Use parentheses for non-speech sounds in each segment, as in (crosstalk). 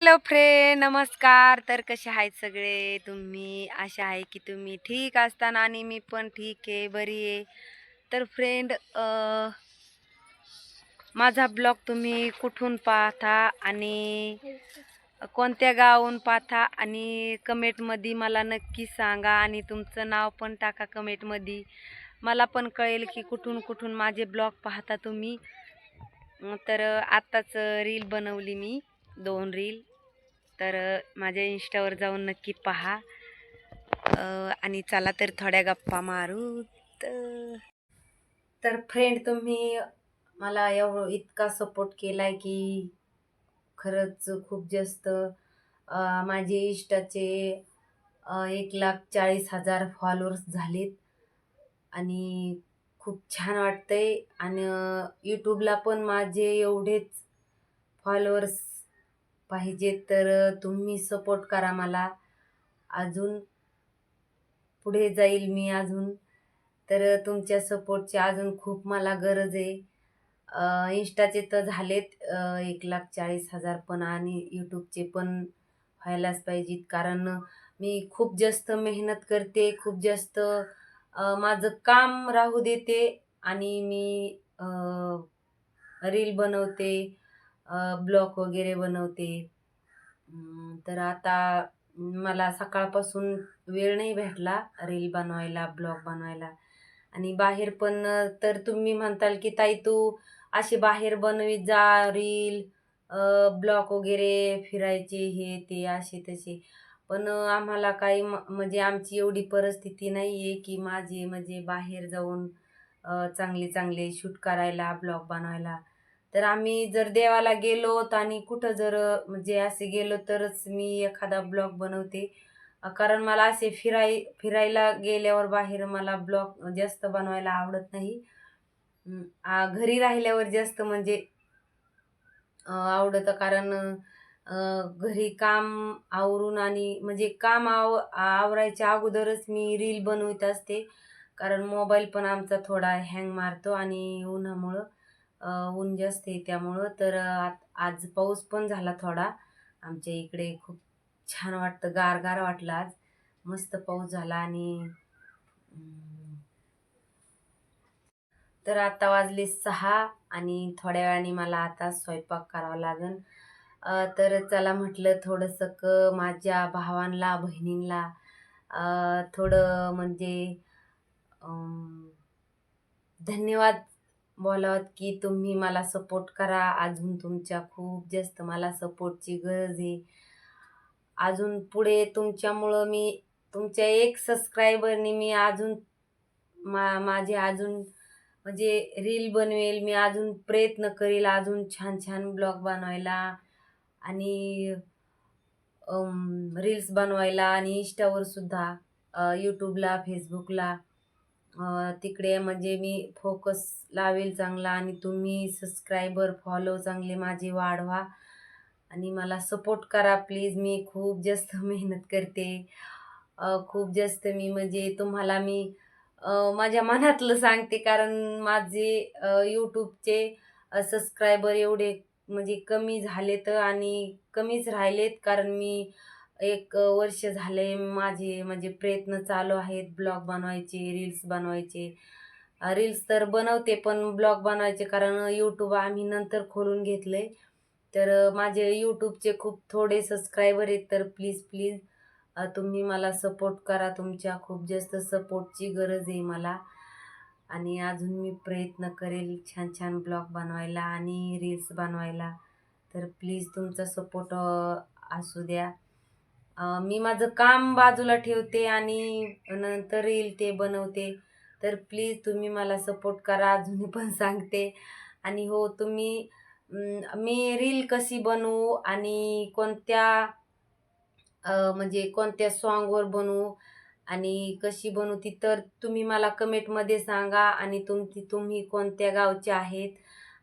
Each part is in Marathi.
हॅलो फ्रेंड नमस्कार. तर कसे आहेत सगळे? तुम्ही आशा आहे की तुम्ही ठीक असताना आणि मी पण ठीक आहे बरी आहे. तर फ्रेंड माझा ब्लॉग तुम्ही कुठून पाहता आणि कोणत्या गावून पाहता आणि कमेंटमध्ये मला नक्की सांगा आणि तुमचं नाव पण टाका कमेंटमध्ये. मला पण कळेल की कुठून कुठून माझे ब्लॉग पाहता तुम्ही. तर आत्ताच रील बनवली मी दोन रील. तर माझ्या इन्स्टावर जाऊन नक्की पहा. आणि चला तर थोड्या गप्पा मारू. तर फ्रेंड तुम्ही मला एवढं इतका सपोर्ट केला आहे की खरंच खूप जास्त माझे इष्टाचे एक लाख चाळीस हजार फॉलोअर्स झालेत. आणि खूप छान वाटतंय. आणि यूट्यूबला पण माझे एवढेच फॉलोअर्स पाहिजेत तर तुम्ही सपोर्ट करा मला. अजून पुढे जाईल मी अजून. तर तुमच्या सपोर्टची अजून खूप मला गरज आहे. इंस्टाचे तर झालेत एक लाख चाळीस हजार पण आणि यूट्यूबचे पण व्हायलाच पाहिजेत. कारण मी खूप जास्त मेहनत करते खूप जास्त माझं काम राहू देते आणि मी रील बनवते. ब्लॉक वगैरे बनवते. तर आता मला सकाळपासून वेळ नाही भेटला रील बनवायला ब्लॉग बनवायला. आणि बाहेर पण तर तुम्ही म्हणताल की ताई तू असे बाहेर बनवीत जा रील ब्लॉक वगैरे फिरायचे हे ते असे तसे. पण आम्हाला काही म- म्हणजे आमची एवढी परिस्थिती नाही आहे की माझे म्हणजे बाहेर जाऊन चांगले चांगले शूट करायला ब्लॉग बनवायला. तर आम्ही जर देवाला गेलो आणि कुठं जर म्हणजे असे गेलो तरच मी एखादा ब्लॉग बनवते. कारण मला असे फिराय फिरायला गेल्यावर बाहेर मला ब्लॉग जास्त बनवायला आवडत नाही. घरी राहिल्यावर जास्त म्हणजे आवडतं कारण घरी काम आवरून आणि म्हणजे काम आव आवरायच्या अगोदरच मी रील बनवत असते. कारण मोबाईल पण आमचा थोडा हँग मारतो आणि उन्हामुळं. ऊन जास्त आहे त्यामुळं. तर आज पाऊस पण झाला थोडा. आमच्या इकडे खूप छान वाटतं गार गार वाटलं आज. मस्त पाऊस झाला आणि तर आता वाजले सहा आणि थोड्या वेळाने मला आता स्वयंपाक करावा लागेल. तर चला म्हटलं थोडंसं क माझ्या भावांना बहिणींना थोडं म्हणजे धन्यवाद बोलावत की तुम्ही मला सपोर्ट करा. अजून तुमच्या खूप जास्त मला सपोर्टची गरज आहे. अजून पुढे तुमच्यामुळं मी तुमच्या एक सबस्क्रायबरनी मी अजून मा माझे अजून म्हणजे रील बनवेल. मी अजून प्रयत्न करेल अजून छान छान ब्लॉग बनवायला आणि रील्स बनवायला आणि इंस्टावर सुद्धा यूट्यूबला फेसबुकला तिकडे म्हणजे मी फोकस लावेल चांगला आणि तुम्ही सबस्क्रायबर फॉलो चांगले माझे वाढवा. आणि मला सपोर्ट करा प्लीज मी खूप जास्त (laughs) मेहनत करते. खूप जास्त मी म्हणजे तुम्हाला मी माझ्या मनातलं सांगते कारण माझे यूट्यूबचे सबस्क्रायबर एवढे म्हणजे कमी झालेत आणि कमीच राहिलेत कारण मी एक वर्ष झाले माझे म्हणजे प्रयत्न चालू आहेत. ब्लॉग बनवायचे रील्स बनवायचे. रील्स तर बनवते पण ब्लॉग बनवायचे कारण यूट्यूब आम्ही नंतर खोलून घेतले. तर माझे यूट्यूबचे खूप थोडे सबस्क्रायबर आहेत तर प्लीज प्लीज तुम्ही मला सपोर्ट करा. तुमच्या खूप जास्त सपोर्टची गरज आहे मला. आणि अजून मी प्रयत्न करेल छान छान ब्लॉग बनवायला आणि रील्स बनवायला. तर प्लीज तुमचा सपोर्ट असू द्या. मी माझं काम बाजूला ठेवते आणि नंतर रील ते बनवते. तर प्लीज तुम्ही मला सपोर्ट करा अजून पण (laughs) सांगते. आणि हो तुम्ही मी रील कशी बनवू आणि कोणत्या म्हणजे कोणत्या सॉन्गवर बनवू आणि कशी बनवू ती तर तुम्ही मला कमेंटमध्ये सांगा आणि तुमची तुम्ही कोणत्या गावचे आहेत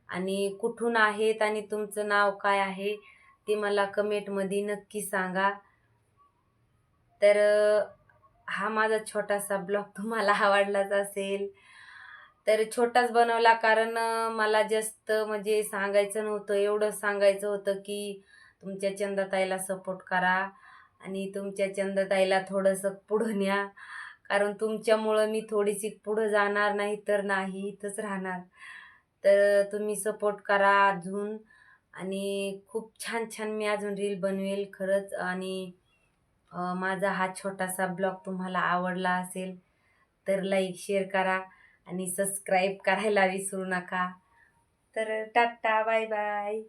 आणि कुठून आहेत आणि तुमचं नाव काय आहे ते मला कमेंटमध्ये नक्की सांगा. तर हा माझा छोटासा ब्लॉग तुम्हाला आवडलाच असेल. तर छोटाच बनवला कारण मला जास्त म्हणजे सांगायचं नव्हतं एवढं सांगायचं होतं की तुमच्या चंदाताईला सपोर्ट करा आणि तुमच्या चंदाताईला थोडंसं पुढं न्या. कारण तुमच्यामुळं मी थोडीशी पुढं जाणार नाही तर नाही इथंच राहणार. तर तुम्ही सपोर्ट करा अजून आणि खूप छान छान मी अजून रील बनवेल खरंच आणि माझा हा छोटासा ब्लॉग तुम्हाला आवडला असेल तर लाईक शेअर करा आणि सबस्क्राईब करायला विसरू नका. तर टाटा बाय बाय.